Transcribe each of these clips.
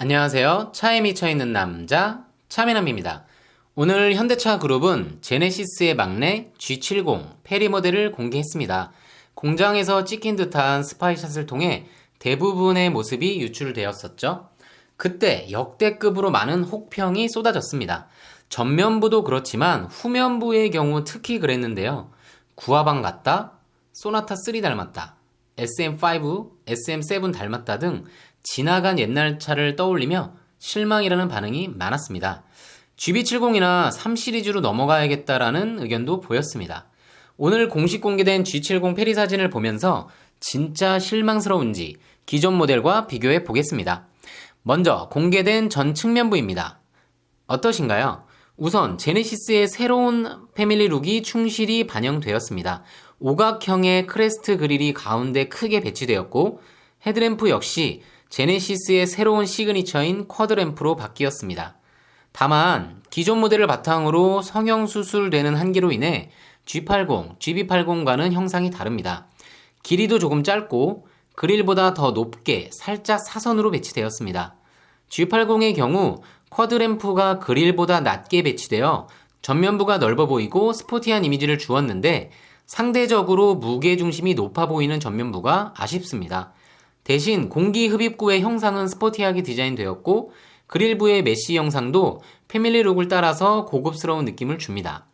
안녕하세요. 차에 미쳐 있는 남자 차미남입니다. 오늘 현대차 그룹은 제네시스의 막내 G70 페리 모델을 공개했습니다. 공장에서 찍힌 듯한 스파이샷을 통해 대부분의 모습이 유출되었었죠. 그때 역대급으로 많은 혹평이 쏟아졌습니다. 전면부도 그렇지만 후면부의 경우 특히 그랬는데요. 구화방 같다, 소나타 3 닮았다, SM5, SM7 닮았다 등 지나간 옛날 차를 떠올리며 실망이라는 반응이 많았습니다. GB70이나 3 시리즈로 넘어가야겠다라는 의견도 보였습니다. 오늘 공식 공개된 G70 페리 사진을 보면서 진짜 실망스러운지 기존 모델과 비교해 보겠습니다. 먼저 공개된 전 측면부입니다. 어떠신가요? 우선 제네시스의 새로운 패밀리 룩이 충실히 반영되었습니다. 오각형의 크레스트 그릴이 가운데 크게 배치되었고 헤드램프 역시 제네시스의 새로운 시그니처인 쿼드램프로 바뀌었습니다. 다만 기존 모델을 바탕으로 성형 수술되는 한계로 인해 G80, GB80과는 형상이 다릅니다. 길이도 조금 짧고 그릴보다 더 높게 살짝 사선으로 배치되었습니다. G80의 경우 쿼드램프가 그릴보다 낮게 배치되어 전면부가 넓어 보이고 스포티한 이미지를 주었는데 상대적으로 무게 중심이 높아 보이는 전면부가 아쉽습니다. 대신 공기 흡입구의 형상은 스포티하게 디자인되었고 그릴부의 메쉬 형상도 패밀리 룩을 따라서 고급스러운 느낌을 줍니다.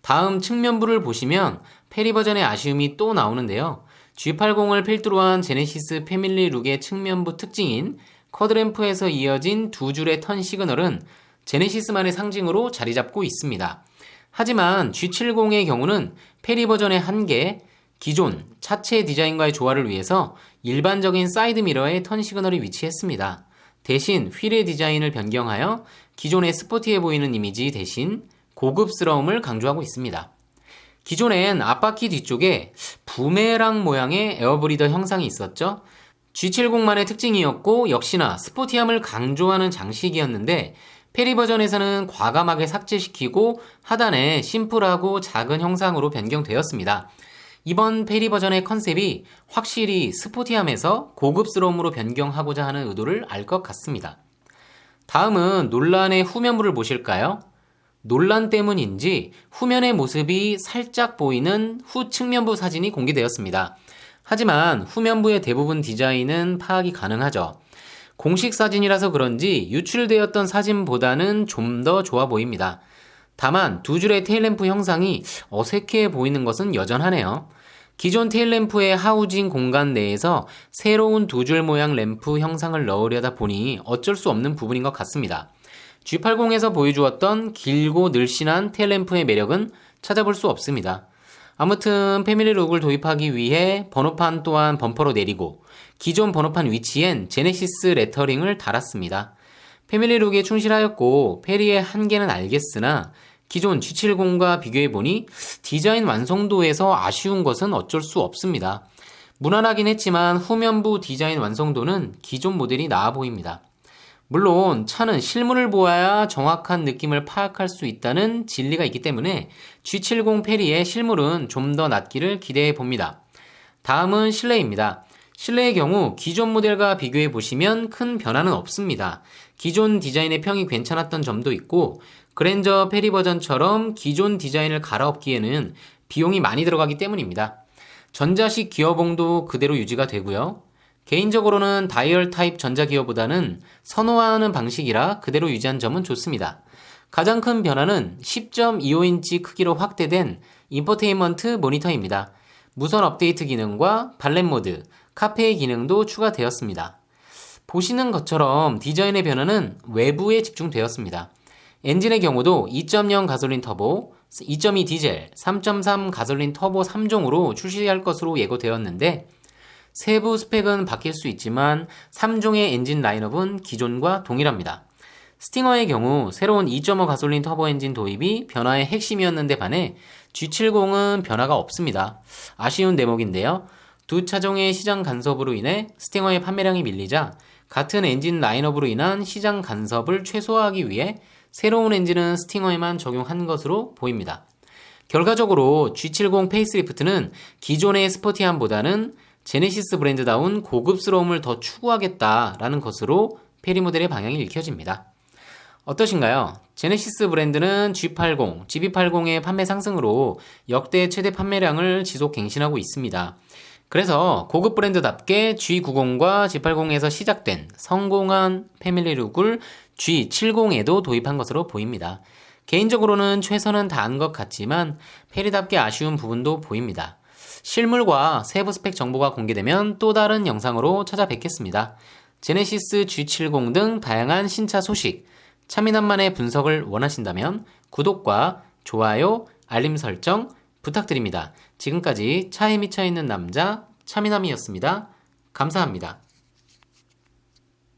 다음 측면부를 보시면 페리 버전의 아쉬움이 또 나오는데요. G80을 필두로 한 제네시스 패밀리 룩의 측면부 특징인 쿼드램프에서 이어진 두 줄의 턴 시그널은 제네시스만의 상징으로 자리 잡고 있습니다. 하지만 G70의 경우는 페리 버전의 한계, 기존 차체 디자인과의 조화를 위해서 일반적인 사이드 미러에 턴 시그널이 위치했습니다. 대신 휠의 디자인을 변경하여 기존의 스포티해 보이는 이미지 대신 고급스러움을 강조하고 있습니다. 기존엔 앞바퀴 뒤쪽에 부메랑 모양의 에어브리더 형상이 있었죠. G70만의 특징이었고 역시나 스포티함을 강조하는 장식이었는데 페리 버전에서는 과감하게 삭제시키고 하단에 심플하고 작은 형상으로 변경되었습니다. 이번 페리 버전의 컨셉이 확실히 스포티함에서 고급스러움으로 변경하고자 하는 의도를 알 것 같습니다. 다음은 논란의 후면부를 보실까요? 논란 때문인지 후면의 모습이 살짝 보이는 후 측면부 사진이 공개되었습니다. 하지만 후면부의 대부분 디자인은 파악이 가능하죠. 공식 사진이라서 그런지 유출되었던 사진보다는 좀 더 좋아 보입니다. 다만 두 줄의 테일램프 형상이 어색해 보이는 것은 여전하네요. 기존 테일램프의 하우징 공간 내에서 새로운 두 줄 모양 램프 형상을 넣으려다 보니 어쩔 수 없는 부분인 것 같습니다. G80에서 보여주었던 길고 늘씬한 테일램프의 매력은 찾아볼 수 없습니다. 아무튼 패밀리 룩을 도입하기 위해 번호판 또한 범퍼로 내리고 기존 번호판 위치엔 제네시스 레터링을 달았습니다. 패밀리 룩에 충실하였고 페리의 한계는 알겠으나 기존 G70과 비교해보니 디자인 완성도에서 아쉬운 것은 어쩔 수 없습니다. 무난하긴 했지만 후면부 디자인 완성도는 기존 모델이 나아 보입니다. 물론 차는 실물을 보아야 정확한 느낌을 파악할 수 있다는 진리가 있기 때문에 G70 페리의 실물은 좀 더 낫기를 기대해 봅니다. 다음은 실내입니다. 실내의 경우 기존 모델과 비교해 보시면 큰 변화는 없습니다. 기존 디자인의 평이 괜찮았던 점도 있고 그랜저 페리 버전처럼 기존 디자인을 갈아엎기에는 비용이 많이 들어가기 때문입니다. 전자식 기어봉도 그대로 유지가 되고요. 개인적으로는 다이얼 타입 전자기어보다는 선호하는 방식이라 그대로 유지한 점은 좋습니다. 가장 큰 변화는 10.25인치 크기로 확대된 인포테인먼트 모니터입니다. 무선 업데이트 기능과 발렛 모드, 카페의 기능도 추가되었습니다. 보시는 것처럼 디자인의 변화는 외부에 집중되었습니다. 엔진의 경우도 2.0 가솔린 터보, 2.2 디젤, 3.3 가솔린 터보 3종으로 출시할 것으로 예고되었는데 세부 스펙은 바뀔 수 있지만 3종의 엔진 라인업은 기존과 동일합니다. 스팅어의 경우 새로운 2.5 가솔린 터보 엔진 도입이 변화의 핵심이었는데 반해 G70은 변화가 없습니다. 아쉬운 대목인데요. 두 차종의 시장 간섭으로 인해 스팅어의 판매량이 밀리자 같은 엔진 라인업으로 인한 시장 간섭을 최소화하기 위해 새로운 엔진은 스팅어에만 적용한 것으로 보입니다. 결과적으로 G70 페이스리프트는 기존의 스포티함보다는 제네시스 브랜드다운 고급스러움을 더 추구하겠다라는 것으로 페리 모델의 방향이 읽혀집니다. 어떠신가요? 제네시스 브랜드는 G80, GB80의 판매 상승으로 역대 최대 판매량을 지속 갱신하고 있습니다. 그래서 고급 브랜드답게 G90과 G80에서 시작된 성공한 패밀리룩을 G70에도 도입한 것으로 보입니다. 개인적으로는 최선은 다한 것 같지만 페리답게 아쉬운 부분도 보입니다. 실물과 세부 스펙 정보가 공개되면 또 다른 영상으로 찾아뵙겠습니다. 제네시스 G70 등 다양한 신차 소식, 차미남만의 분석을 원하신다면 구독과 좋아요, 알림 설정 부탁드립니다. 지금까지 차에 미쳐 있는 남자 차미남이었습니다. 감사합니다.